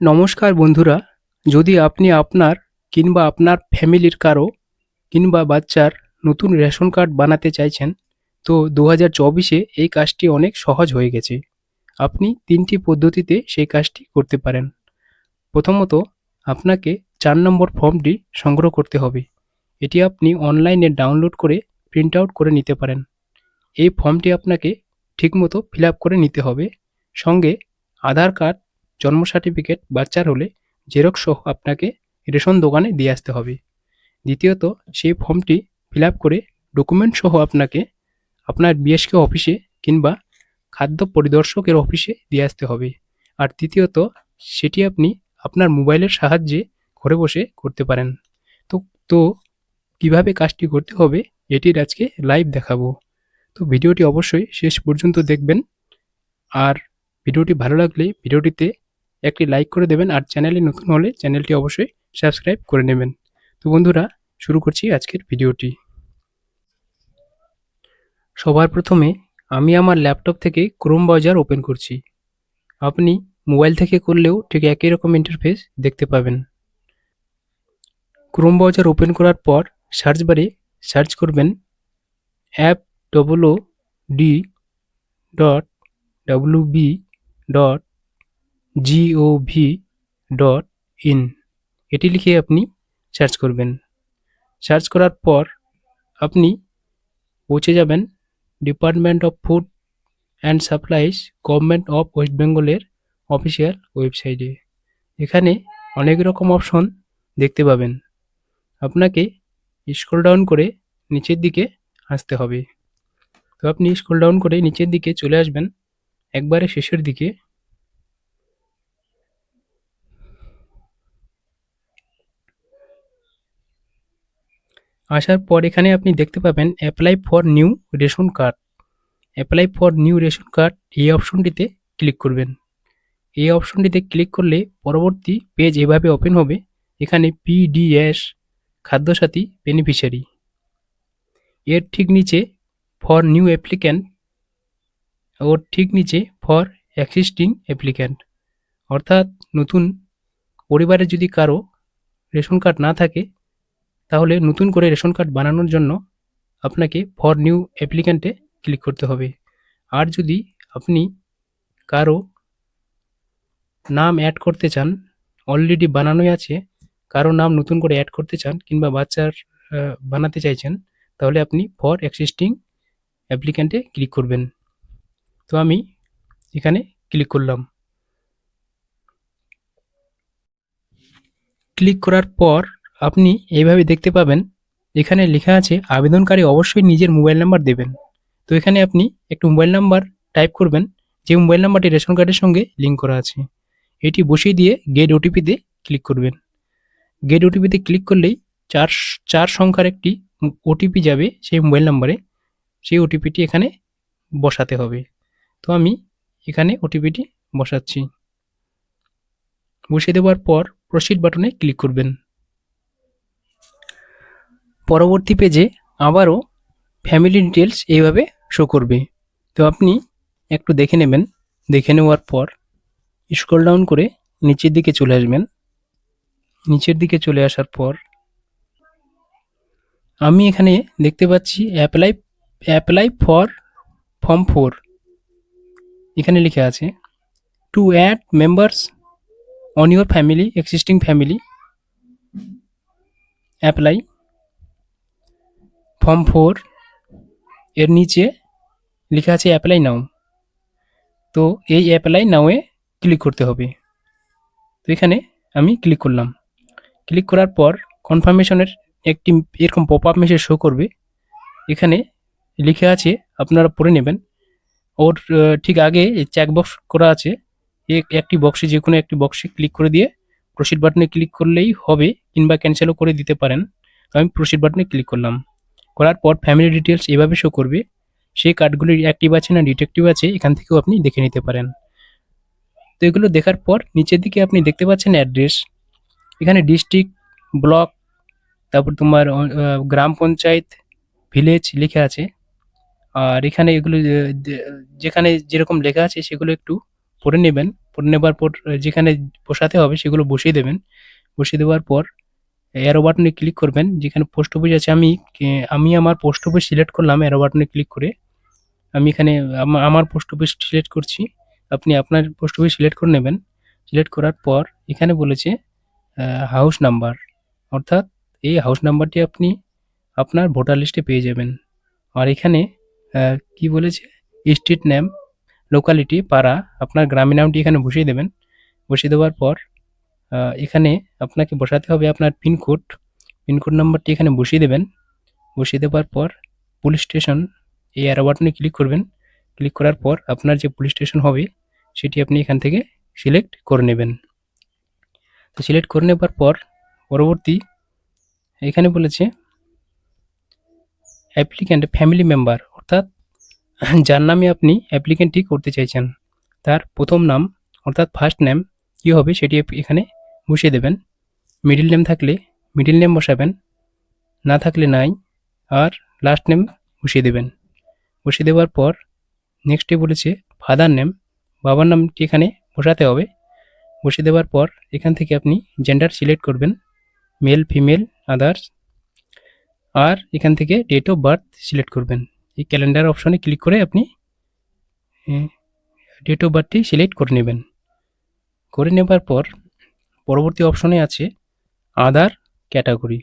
নমস্কার বন্ধুরা, যদি আপনি আপনার কিংবা আপনার ফ্যামিলির কারও কিংবা বাচ্চার নতুন রেশন কার্ড বানাতে চাইছেন, তো দু হাজার চব্বিশে এই কাজটি অনেক সহজ হয়ে গেছে। আপনি তিনটি পদ্ধতিতে সেই কাজটি করতে পারেন। প্রথমত, আপনাকে চার নম্বর ফর্মটি সংগ্রহ করতে হবে। এটি আপনি অনলাইনে ডাউনলোড করে প্রিন্ট আউট করে নিতে পারেন। এই ফর্মটি আপনাকে ঠিকমতো ফিল আপ করে নিতে হবে। সঙ্গে আধার কার্ড জন্ম সার্টিফিকেট বাচ্চার হলে জেরক্স সহ আপনাকে রেশন দোকানে দিয়ে আসতে হবে। দ্বিতীয়ত, সেই ফর্মটি ফিল করে ডকুমেন্ট সহ আপনাকে আপনার বিএসকে অফিসে কিংবা খাদ্য পরিদর্শকের অফিসে দিয়ে আসতে হবে। আর তৃতীয়ত, সেটি আপনি আপনার মোবাইলের সাহায্যে ঘরে বসে করতে পারেন। তো তো কীভাবে কাজটি করতে হবে, এটির আজকে লাইভ দেখাবো। তো ভিডিওটি অবশ্যই শেষ পর্যন্ত দেখবেন। আর ভিডিওটি ভালো লাগলে ভিডিওটিতে একটি লাইক করে দেবেন আর চ্যানেলে নতুন হলে চ্যানেলটি অবশ্যই সাবস্ক্রাইব করে নেবেন। তো বন্ধুরা, শুরু করছি আজকের ভিডিওটি। সবার প্রথমে আমি আমার ল্যাপটপ থেকে ক্রোম ব্রাউজার ওপেন করছি। আপনি মোবাইল থেকে করলেও ঠিক একই রকম ইন্টারফেস দেখতে পাবেন। ক্রোম ব্রাউজার ওপেন করার পর সার্চ বারে সার্চ করবেন app double D dot W B dot gov dot in এটি লিখে আপনি সার্চ করবেন। সার্চ করার পর আপনি পৌঁছে যাবেন department of food and supplies government of west বেঙ্গলের অফিসিয়াল ওয়েবসাইটে এখানে অনেক রকম অপশন দেখতে পাবেন। আপনাকে স্ক্রল ডাউন করে নিচের দিকে আসতে হবে। তো আপনি স্ক্রল ডাউন করে নিচের দিকে চলে আসবেন। একবারে শেষের দিকে। আসার পর এখানে আপনি দেখতে পাবেন apply for new ration card apply for new ration card এই অপশনটিতে ক্লিক করবেন। এই অপশনটিতে ক্লিক করলে পরবর্তী পেজ এভাবে ওপেন হবে। এখানে পিডিএস খাদ্যসাথী বেনিফিশিয়ারি এর ঠিক নিচে ফর নিউ অ্যাপ্লিক্যান্ট ওর ঠিক নিচে ফর এক্সিস্টিং অ্যাপ্লিক্যান্ট অর্থাৎ নতুন পরিবারে যদি কারও রেশন কার্ড না থাকে তাহলে নতুন করে রেশন কার্ড বানানোর জন্য আপনাকে ফর নিউ অ্যাপ্লিক্যান্টে ক্লিক করতে হবে। আর যদি আপনি কারও নাম অ্যাড করতে চান, অলরেডি বানানোই আছে, কারও নাম নতুন করে অ্যাড করতে চান কিংবা বাচ্চার বানাতে চাইছেন, তাহলে আপনি ফর এক্সিস্টিং অ্যাপ্লিক্যান্টে ক্লিক করবেন। তো আমি এখানে ক্লিক করলাম। ক্লিক করার পর আপনি এইভাবে দেখতে পাবেন, এখানে লেখা আছে, আবেদনকারী অবশ্যই নিজের মোবাইল নাম্বার দেবেন। তো এখানে আপনি একটু মোবাইল নাম্বার টাইপ করবেন, যে মোবাইল নাম্বারটি রেশন কার্ডের সঙ্গে লিঙ্ক করা আছে। এটি বসিয়ে দিয়ে গেট ওটিপিতে ক্লিক করবেন। গেট ওটিপিতে ক্লিক করলেই চার চার সংখ্যার একটি ওটিপি যাবে সেই মোবাইল নাম্বারে। সেই ওটিপিটি এখানে বসাতে হবে। তো আমি এখানে ওটিপিটি বসাচ্ছি। বসিয়ে দেওয়ার পর প্রসিড বাটনে ক্লিক করবেন। পরবর্তী পেজে আবারও ফ্যামিলি ডিটেলস এইভাবে শো করবে। তো আপনি একটু দেখে নেবেন। দেখে নেওয়ার পর স্ক্রল ডাউন করে নিচের দিকে চলে আসবেন। নিচের দিকে চলে আসার পর আমি এখানে দেখতে পাচ্ছি apply apply for form four এখানে লেখা আছে to add members on your family existing family apply form four এর নিচে লেখা আছে অ্যাপ্লাই নাও তো এই অ্যাপ্লাই নাওয়ে ক্লিক করতে হবে। তো এখানে আমি ক্লিক করলাম। ক্লিক করার পর কনফার্মেশনের একটি এরকম পপ আপ মেসেজ শো করবে। এখানে লিখে আছে, আপনারা পড়ে নেবেন। ওর ঠিক আগে চেক বক্স করা আছে। একটি বক্সে যে কোনো একটি বক্সে ক্লিক করে দিয়ে প্রসিড বাটনে ক্লিক করলেই হবে কিংবা ক্যান্সেলও করে দিতে পারেন। আমি প্রসিড বাটনে ক্লিক করলাম। করার পর ফ্যামিলি ডিটেলস এভাবে শো করবে। সেই কার্ডগুলির অ্যাক্টিভ আছে না ডিটেক্টিভ আছে, এখান থেকেও আপনি দেখে নিতে পারেন। তো এগুলো দেখার পর নিচের দিকে আপনি দেখতে পাচ্ছেন অ্যাড্রেস এখানে ডিস্ট্রিক্ট ব্লক তারপর তোমার গ্রাম পঞ্চায়েত ভিলেজ লেখা আছে। আর এখানে এগুলো যেখানে যেরকম লেখা আছে সেগুলো একটু পড়ে নেবেন। পর নেবার পর, যেখানে বসাতে হবে সেগুলো বসিয়ে দেবেন। বসিয়ে দেওয়ার পর অ্যারো বাটনে ক্লিক করবেন, যেখানে পোস্ট অফিস আছে, আমি আমি আমার পোস্ট অফিস সিলেক্ট করলাম অ্যারো বাটনে ক্লিক করে। আমি এখানে আমার পোস্ট অফিস সিলেক্ট করছি। আপনি আপনার পোস্ট অফিস সিলেক্ট করে নেবেন। সিলেক্ট করার পর, এখানে বলেছে হাউস নাম্বার অর্থাৎ, এই হাউস নাম্বারটি আপনি আপনার ভোটার লিস্টে পেয়ে যাবেন। আর এখানে কি বলেছে? স্ট্রিট নেম লোকালিটি পাড়া, আপনার গ্রামের নামটি এখানে বসিয়ে দেবেন। বসিয়ে দেওয়ার পর এখানে আপনাকে বসাতে হবে আপনার পিনকোড পিনকোড নাম্বারটি এখানে বসিয়ে দেবেন। বসিয়ে দেওয়ার পর পুলিশ স্টেশন এই অ্যারো বাটনে ক্লিক করবেন। ক্লিক করার পর আপনার যে পুলিশ স্টেশন হবে, সেটি আপনি এখান থেকে সিলেক্ট করে নেবেন। তো সিলেক্ট করে নেবার পর পরবর্তী এখানে বলেছে অ্যাপ্লিক্যান্ট ফ্যামিলি মেম্বার অর্থাৎ যার নামে আপনি অ্যাপ্লিকেন্টটি করতে চাইছেন, তার প্রথম নাম, অর্থাৎ ফার্স্ট নেম কী হবে সেটি এখানে বসিয়ে দেবেন। মিডিল নেম থাকলে মিডিল নেম বসাবেন। না থাকলে নাই। আর লাস্ট নেম বসিয়ে দেবেন। বসিয়ে দেওয়ার পর নেক্সটে বলেছে ফাদার নেম বাবার নামটি এখানে বসাতে হবে? বসিয়ে দেওয়ার পর এখান থেকে আপনি জেন্ডার সিলেক্ট করবেন। মেল ফিমেল আদার্স আর এখান থেকে ডেট অফ বার্থ সিলেক্ট করবেন। এই ক্যালেন্ডার অপশনে ক্লিক করে আপনি ডেট অফ বার্থটি সিলেক্ট করে নেবেন। করে নেবার পর পরবর্তী অপশনে আছে আধার ক্যাটাগরি।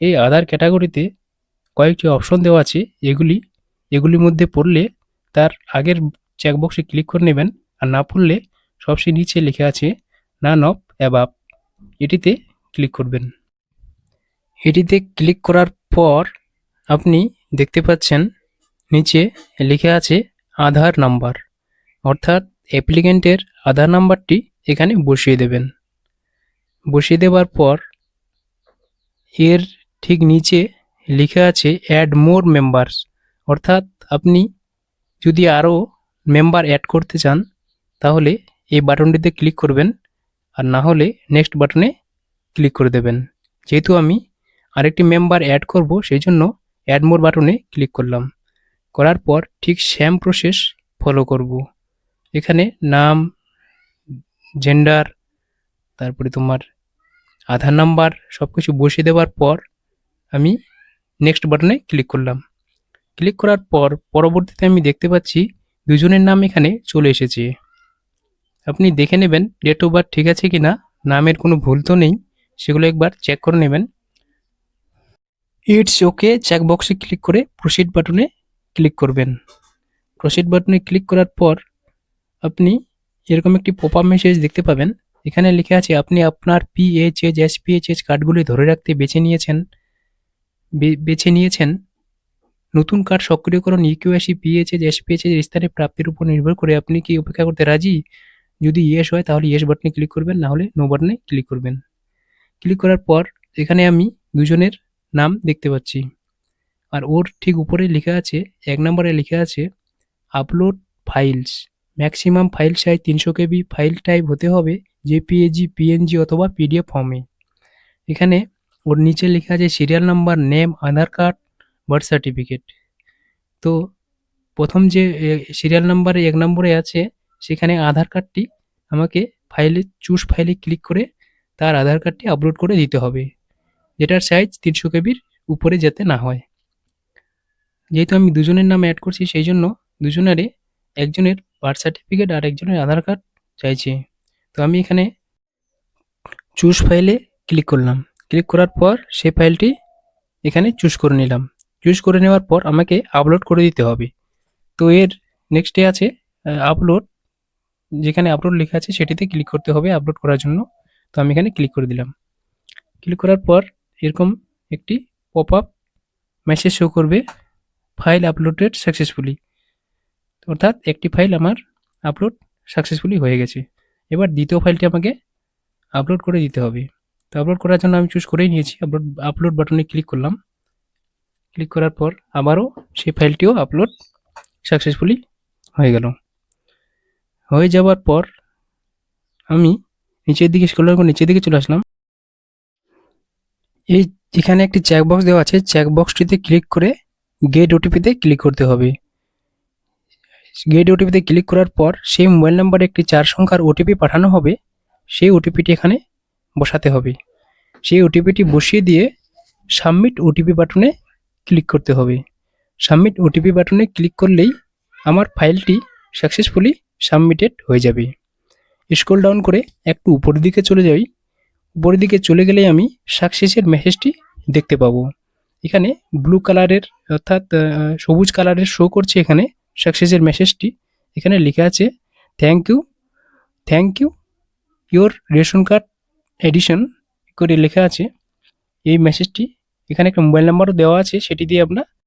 এই আধার ক্যাটাগরিতে কয়েকটি অপশন দেওয়া আছে। এগুলি, এগুলির মধ্যে পড়লে তার আগের চেকবক্সে ক্লিক করে নেবেন। আর না পড়লে সবচেয়ে নিচে লেখা আছে নান অফ অ্যাবাব এটিতে ক্লিক করবেন। এটিতে ক্লিক করার পর আপনি দেখতে পাচ্ছেন, নিচে লেখা আছে আধার নাম্বার। অর্থাৎ অ্যাপ্লিকেন্টের আধার নাম্বারটি এখানে বসিয়ে দেবেন। বসিয়ে দেওয়ার পর এর ঠিক নিচে লেখা আছে অ্যাড মোর মেম্বার্স অর্থাৎ আপনি যদি আরও মেম্বার অ্যাড করতে চান, তাহলে এই বাটনটিতে ক্লিক করবেন আর না হলে নেক্সট বাটনে ক্লিক করে দেবেন। যেহেতু আমি আরেকটি মেম্বার অ্যাড করব, সেই জন্য অ্যাড মোর বাটনে ক্লিক করলাম। করার পর ঠিক সেম প্রসেস ফলো করব। এখানে নাম জেন্ডার তারপরে তোমার আধার নাম্বার সব কিছু বসিয়ে দেওয়ার পর আমি নেক্সট বাটনে ক্লিক করলাম। ক্লিক করার পর পরবর্তীতে আমি দেখতে পাচ্ছি দুজনের নাম এখানে চলে এসেছে। আপনি দেখে নেবেন ডেট অফ বার্থ ঠিক আছে কি না নামের কোনো ভুল তো নেই, সেগুলো একবার চেক করে নেবেন। ইটস ওকে চেক বক্সে ক্লিক করে প্রসিড বাটনে ক্লিক করবেন। প্রসিড বাটনে ক্লিক করার পর আপনি এরকম একটি পপ মেসেজ দেখতে পাবেন এখানে লেখা আছে, আপনি আপনার পিএইচএস এসপিএইচএস কার্ডগুলি ধরে রাখতে বেছে নিয়েছেন বেছে নিয়েছেন। নতুন কার্ড সক্রিয়করণ ইকিউএসি পিএইচএস এসপিএইচএস স্থানে প্রাপ্তির উপর নির্ভর করে আপনি কি অপেক্ষা করতে রাজি? যদি ইয়েস হয়, তাহলে ইয়েস বাটনে ক্লিক করবেন, না হলে নো বাটনে ক্লিক করবেন। ক্লিক করার পর, এখানে আমি দুজনের নাম দেখতে পাচ্ছি। আর ওর ঠিক উপরে লেখা আছে, এক নম্বরে লেখা আছে, upload files maximum file size তিনশো কেবি ফাইল টাইপ হতে হবে জেপিএজি, পিএনজি অথবা পিডিএফ ফর্মে। এখানে ওর নিচে লেখা আছে serial number, name, Aadhaar card, birth certificate. তো প্রথম যে সিরিয়াল নাম্বারে এক নম্বরে আছে, সেখানে আধার কার্ডটি আমাকে ফাইলে চুজ ফাইলে ক্লিক করে তার আধার কার্ডটি আপলোড করে দিতে হবে। যেটার সাইজ তিনশো কেবির উপরে যাতে না হয়। যেহেতু আমি দুজনের নাম অ্যাড করছি, সেই জন্য দুজনেরই একজনের বার্থ সার্টিফিকেট আর একজনের আধার কার্ড চাইছে। তো আমি এখানে চুজ ফাইলে ক্লিক করলাম। ক্লিক করার পর সেই ফাইলটি এখানে চুজ করে নিলাম। চুজ করে নেওয়ার পর আমাকে আপলোড করে দিতে হবে। তো এর নেক্সটে আছে আপলোড যেখানে আপলোড লেখা আছে সেটিতে ক্লিক করতে হবে আপলোড করার জন্য। তো আমি এখানে ক্লিক করে দিলাম। ক্লিক করার পর এরকম একটি পপ আপ মেসেজ শো করবে ফাইল আপলোডেড সাকসেসফুলি অর্থাৎ একটি ফাইল আমার আপলোড সাকসেসফুলি হয়ে গেছে। এবার দ্বিতীয় ফাইলটি আমাকে আপলোড করে দিতে হবে। তো আপলোড করার জন্য আমি চুজ করেই নিয়েছি। আপলোড আপলোড বাটনে ক্লিক করলাম। ক্লিক করার পর আবারও সেই ফাইলটিও আপলোড সাকসেসফুলি হয়ে গেল। হয়ে যাওয়ার পর আমি নিচের দিকে স্ক্রল করে নিচের দিকে চলে আসলাম। এই এখানে একটি চেকবক্স দেওয়া আছে চেকবক্সটিতে ক্লিক করে গেট ওটিপিতে ক্লিক করতে হবে। গেট ওটিপিতে ক্লিক করার পর সেই মোবাইল নাম্বারে একটি চার সংখ্যার ওটিপি পাঠানো হবে, সেই ওটিপিটি এখানে বসাতে হবে। সেই ওটিপিটি বসিয়ে দিয়ে সাবমিট ওটিপি বাটনে ক্লিক করতে হবে। সাবমিট ওটিপি বাটনে ক্লিক করলেই আমার ফাইলটি সাকসেসফুলি সাবমিটেড হয়ে যাবে। স্ক্রল ডাউন করে একটু উপরের দিকে চলে যাই। উপরের দিকে চলে গেলে আমি সাকসেসের মেসেজটি দেখতে পাবো। এখানে ব্লু কালারের অর্থাৎ সবুজ কালারের শো করছে এখানে। সাকসেসের মেসেজটি এখানে লেখা আছে thank you thank you your ration card edition করে লেখা আছে। এই মেসেজটি এখানে একটা মোবাইল নাম্বারও দেওয়া আছে, সেটি দিয়ে আপনার